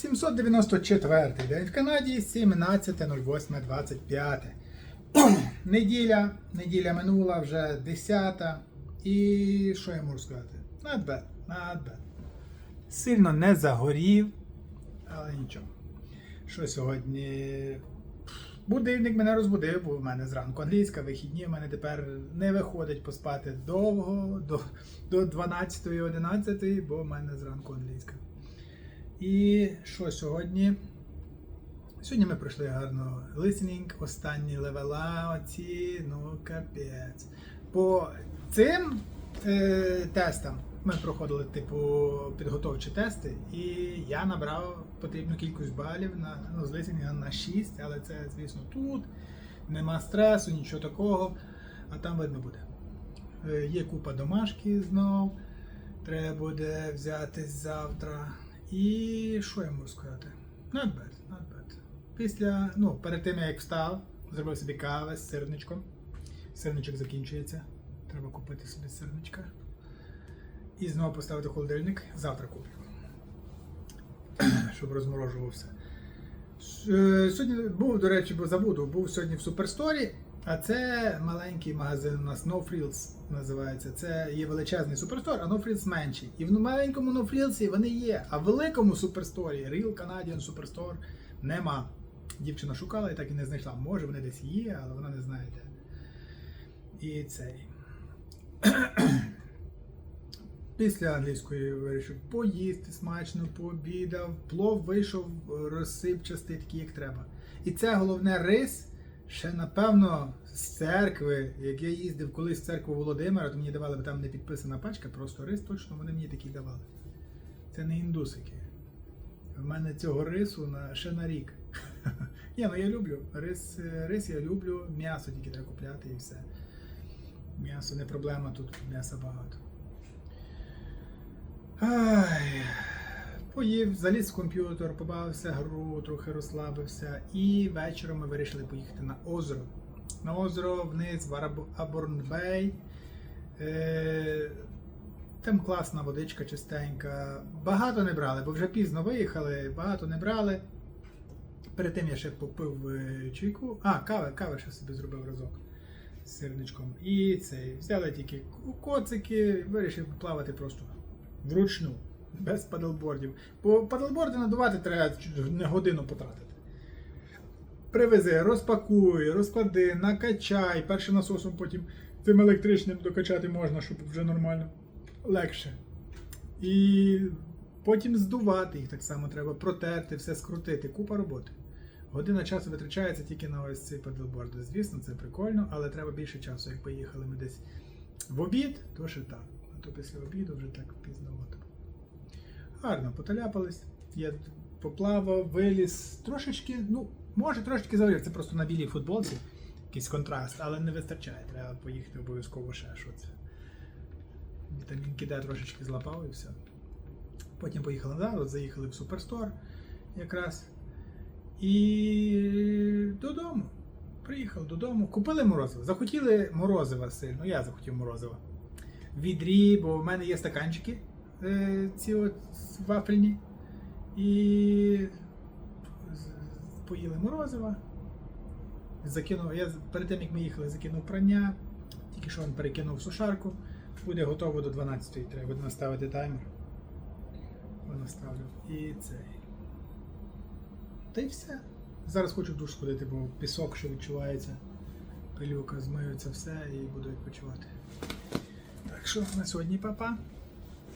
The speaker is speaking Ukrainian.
794 день в Канаді, 17.08.25. неділя, неділя минула вже 10. І що я можу сказати? Not bad, not bad. Сильно не загорів, але нічого. Що сьогодні? Будильник мене розбудив, бо в мене зранку англійська, вихідні, в мене тепер не виходить поспати довго, до, до 12-11, бо в мене зранку англійська. І що сьогодні? Сьогодні ми пройшли гарно listening, останні левела, оці, ну капець. По цим е, тестам ми проходили типу підготовчі тести, і я набрав потрібну кількість балів на ну, з listening на 6, але це, звісно, тут. Нема стресу, нічого такого, а там видно буде. Е, Є купа домашки знов. Треба буде взяти завтра. І що я можу сказати? Not bad, not bad. Після, ну, перед тим як встав, зробив собі каву з сирничком. Сирничок закінчується. Треба купити собі сирничка. І знову поставити холодильник. Завтра куплю. Щоб розморожувався. С- Сьогодні був, до речі, бо забуду, був сьогодні в Суперсторі, а це маленький магазин у нас No Frills називається. Це є величезний суперстор, а No Frills менший. І в маленькому No Frills вони є, а в великому суперсторі Real Canadian Superstore нема. Дівчина шукала і так і не знайшла. Може, вони десь є, але вона не знає де. І цей. Після англійської вирішив поїсти смачно, пообідав, плов вийшов розсипчастий, такий, як треба. І це головне рис. Ще напевно з церкви, як я їздив колись в церкву Володимира, то мені давали бо там не підписана пачка, просто рис точно вони мені такий давали. Це не індусики. В мене цього рису на, ще на рік. Ні, ну я люблю. Рис, рис я люблю, м'ясо тільки треба купляти і все. М'ясо не проблема, тут м'яса багато. Ай, поїв, заліз в комп'ютер, побавився гру, трохи розслабився. І вечором ми вирішили поїхати на озеро. На озеро вниз в Аборн-Бей. Е, там класна водичка чистенька. Багато не брали, бо вже пізно виїхали, багато не брали. Перед тим я ще попив е, чайку. А, кави, кави ще собі зробив разок з сирничком. І цей. Взяли тільки коцики, вирішив плавати просто вручну, без падлбордів. Бо падлборди надувати треба не годину потратити. Привези, розпакуй, розклади, накачай. Першим насосом потім цим електричним докачати можна, щоб вже нормально легше. І потім здувати їх так само треба, протерти, все скрутити. Купа роботи. Година часу витрачається тільки на ось ці падлборди. Звісно, це прикольно, але треба більше часу. Як поїхали ми десь в обід, то ще так. То після обіду вже так пізновато. Гарно, поталяпались. Я поплавав, виліз. Трошечки, ну, може трошечки завів. Це просто на білій футболці. Якийсь контраст, але не вистачає. Треба поїхати обов'язково ще що це. Вітамінки трошечки злапав і все. Потім поїхали назад, заїхали в Суперстор якраз. І додому. Приїхав додому, купили морозиво. Захотіли морозива сильно. Я захотів морозива. Відрі, бо в мене є стаканчики е, ці от вафельні. І поїли морозива. Закинув, я перед тим як ми їхали, закинув прання, тільки що він перекинув сушарку. Буде готово до 12-ї. Треба буде наставити таймер. Воно ставлю. І цей. Та й все. Зараз хочу в душ сходити, бо пісок, що відчувається, пилюка, змиються все і буду відпочивати. Так що на сьогодні папа.